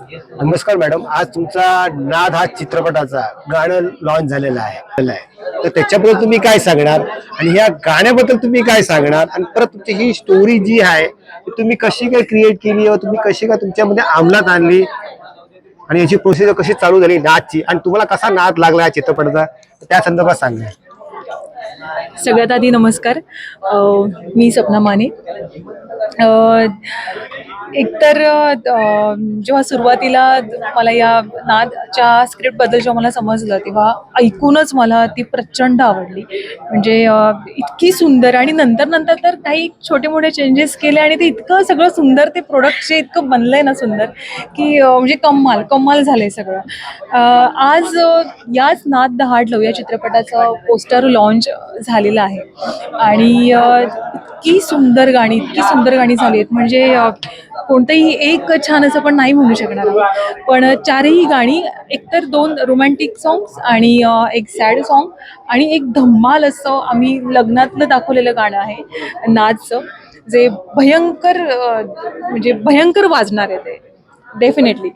नमस्कार मॅडम. आज तुमचा नाद हा चित्रपटाचा गाणं लॉन्च झालेला आहे. झालेलं आहे. तर त्याच्याबद्दल तुम्ही काय सांगणार? आणि या गाण्याबद्दल तुम्ही काय सांगणार? आणि परत तुमची ही स्टोरी जी आहे ती तुम्ही कशी काय क्रिएट केली व तुम्ही कशी काय तुमच्यामध्ये अंमलात आणली? आणि याची प्रोसिजर कशी चालू झाली नादची? आणि तुम्हाला कसा नाद लागला या चित्रपटाचा? त्या संदर्भात सांगणार. सगळ्यात आधी नमस्कार. मी सपना माने. एकतर जेव्हा सुरुवातीला मला या नादच्या स्क्रिप्टबद्दल जेव्हा मला समजलं तेव्हा ऐकूनच मला ती प्रचंड आवडली. म्हणजे इतकी सुंदर आणि नंतर नंतर तर काही छोटे मोठे चेंजेस केले आणि ते इतकं सगळं सुंदर ते प्रोडक्ट जे इतकं बनलंय ना सुंदर की म्हणजे कम्माल कम्माल झालंय सगळं. आज याच नाद दहाड लव या चित्रपटाचं पोस्टर लॉन्च झालेलं आहे. आणि इतकी सुंदर गाणी इतकी सुंदर गाणी झाली आहेत. म्हणजे कोणतंही एक छान असं पण नाही म्हणू शकणार आहोत. पण चारही गाणी एकतर दोन रोमॅन्टिक सॉंग्स आणि एक सॅड सॉन्ग आणि एक धम्माल असं आम्ही लग्नातलं दाखवलेलं गाणं आहे नाचचं जे भयंकर म्हणजे भयंकर वाजणार आहे ते. डेफिनेटली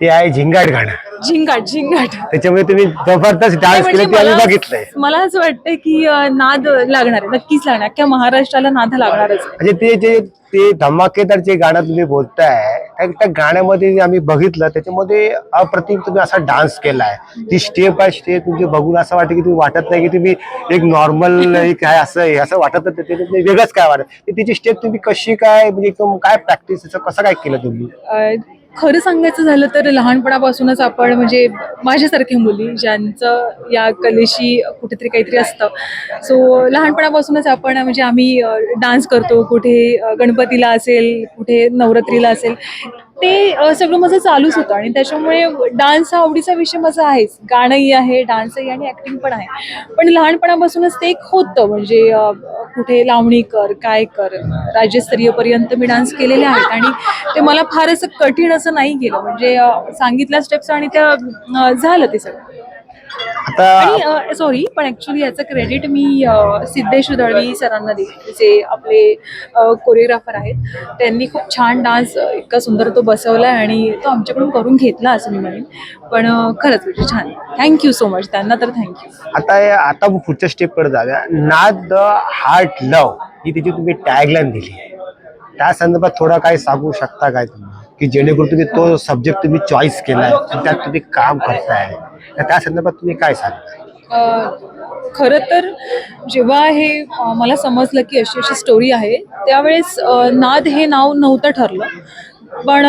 ते आहे झिंगाट गाणं. झिंगाट झिंगाट. त्याच्यामुळे तुम्ही जबरदस्त डान्स केले ते आम्ही मला बघितलंय मला असं वाटतं की अ, नाद लागणार आहे नक्कीच लागणार. अख्ख्या महाराष्ट्राला नाद लागणारच आहे. म्हणजे ते जे ते धमाकेदार जे गाणं तुम्ही बोलताय त्या- त्या गाण्यामध्ये जे आम्ही बघितलं त्याच्यामध्ये अप्रतिम तुम्ही असा डान्स केलाय. ती स्टेप बाय स्टेप तुमचे बघून असं वाटतं की तुम्ही वाटत नाही की तुम्ही एक नॉर्मल एक आहे असं आहे असं वाटत नाही ते वेगळंच काय वाटत? ते तिची स्टेप तुम्ही कशी काय म्हणजे एकदम काय प्रॅक्टिस कसं काय केलं तुम्ही? अ, खरं सांगायचं झालं तर लहानपणापासूनच आपण म्हणजे माझ्यासारख्या मुली ज्यांचं या कलेशी कुठेतरी काहीतरी असतं. सो लहानपणापासूनच आपण म्हणजे आम्ही डान्स करतो. कुठे गणपतीला असेल कुठे नवरात्रीला असेल. ते सगळं माझं चालूच होतं आणि त्याच्यामुळे डान्स हा आवडीचा विषय माझा आहेच. गाणंही आहे डान्सही आणि ॲक्टिंग पण आहे. पण लहानपणापासूनच ते एक होतं. म्हणजे कुठे लावणी कर काय कर राज्यस्तरीयपर्यंत मी डान्स केलेले आहेत आणि ते मला फार असं कठीण असं नाही केलं म्हणजे सांगितल्या स्टेप्स आणि त्या झालं ते सगळं. आता सॉरी पण ऍक्च्युली याचं क्रेडिट मी सिद्धेश दळवी सरांना देते जे आपले कोरिओग्राफर आहेत त्यांनी खूप छान डान्स इतका सुंदर तो बसवला आणि तो आमच्याकडून करून घेतला असं मी म्हणेन. पण खरंच म्हणजे छान. थँक्यू सो मच त्यांना तर थँक्यू आता आता पुढच्या स्टेपकडे जाऊया. नाद द हार्ट लव ही तिची तुम्ही टॅगलाईन दिली आहे. त्या संदर्भात थोडं काय सांगू शकता काय तुम्ही? की जेणेकरून तुम्ही तो सब्जेक्ट तुम्ही चॉईस आणि त्यात तुम्ही काम करताय. तर त्या संदर्भात तुम्ही काय सांगताय खरं तर जेव्हा हे मला समजलं की अशी अशी स्टोरी आहे त्यावेळेस नाद हे नाव नव्हतं ठरलं. पण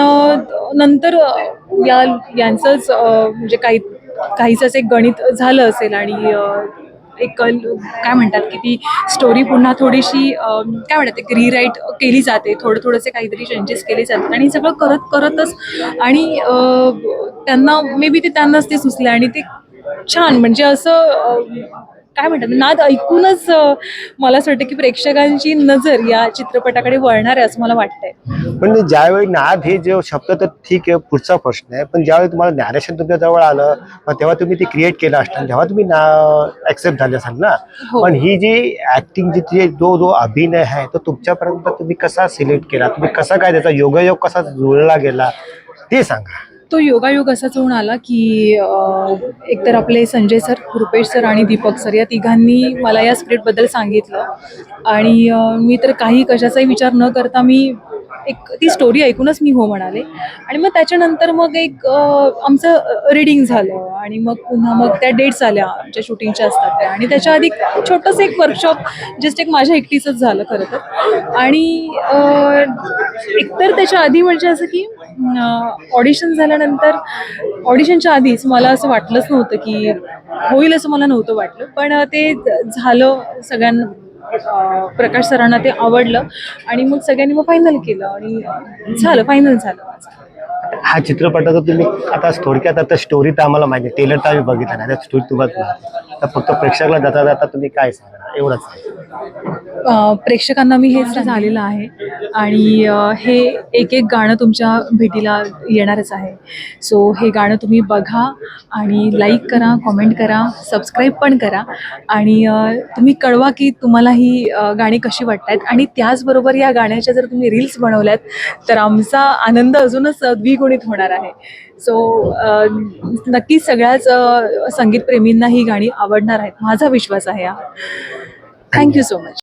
नंतर या यांचंच म्हणजे काही काहीचंच एक गणित झालं असेल आणि एक काय म्हणतात की ती स्टोरी पुन्हा थोडीशी काय म्हणतात एक रिराईट केली जाते. थोडं थोडंसे काहीतरी चेंजेस केले जातात. आणि सगळं करत करतच आणि त्यांना मे बी ते त्यांनाच ते सुचले आणि ते छान म्हणजे असं काय म्हणतात नाद ऐकूनच मला असं वाटतं की प्रेक्षकांची नजर या चित्रपटाकडे वळणार आहे असं मला वाटतंय. पण ज्यावेळी नाद हे जे शब्द तर ठीक आहे पुढचा प्रश्न आहे पण ज्यावेळी तुम्हाला नॅरेशन तुमच्या जवळ आलं तेव्हा तुम्ही ते क्रिएट केलं असतं तेव्हा तुम्ही ना ऍक्सेप्ट झाले असाल ना? हो. पण ही जी ऍक्टिंग जी जी जो जो अभिनय आहे तो तुमच्यापर्यंत तुम्ही कसा सिलेक्ट केला? तुम्ही कसा काय त्याचा योगायोग कसा जुळला गेला? ते सांगा. तो योगायोग असाच होऊन आला की एकतर आपले संजय सर रुपेश सर आणि दीपक सर या तिघांनी मला या स्क्रिप्टबद्दल सांगितलं. आणि मी तर काही कशाचाही विचार न करता मी एक ती स्टोरी ऐकूनच मी हो म्हणाले. आणि मग त्याच्यानंतर मग एक आमचं रीडिंग झालं. आणि मग पुन्हा मग त्या डेट्स आल्या आमच्या शूटिंगच्या असतात त्या. आणि त्याच्या आधी छोटंसं एक वर्कशॉप जस्ट एक माझ्या एकटीचंच झालं खरं तर. आणि एकतर त्याच्या आधी म्हणजे असं की ऑडिशन झाल्यानंतर ऑडिशनच्या आधीच मला असं वाटलंच नव्हतं की होईल असं मला नव्हतं वाटलं. पण ते झालं सगळ्यांना प्रकाश सरांना ते आवडलं. आणि मग सगळ्यांनी मग फायनल केलं आणि झालं फायनल झालं माझं. हा चित्रपटाचा तुम्ही आता थोडक्यात आता स्टोरी तर आम्हाला माहिती टेलर तर आम्ही बघितला नाही. स्टोरी तुम्हाला तर फक्त प्रेक्षकाला जाता जाता तुम्ही काय सांगणार? एवढंच आहे. प्रेक्षकांना मी हेच झालेलं आहे. आणि हे एक एक गाणं तुमच्या भेटीला येणारच आहे. सो हे गाणं तुम्ही बघा आणि लाईक करा कॉमेंट करा सबस्क्राईब पण करा. आणि तुम्ही कळवा की तुम्हाला ही गाणी कशी वाटत आहेत आणि त्याचबरोबर या गाण्याच्या जर तुम्ही रील्स बनवल्यात तर आमचा आनंद अजूनच द्विगुणित होणार आहे. सो नक्कीच सगळ्याच संगीतप्रेमींना ही गाणी आवडणार आहेत. माझा विश्वास आहे हा. Thank you so much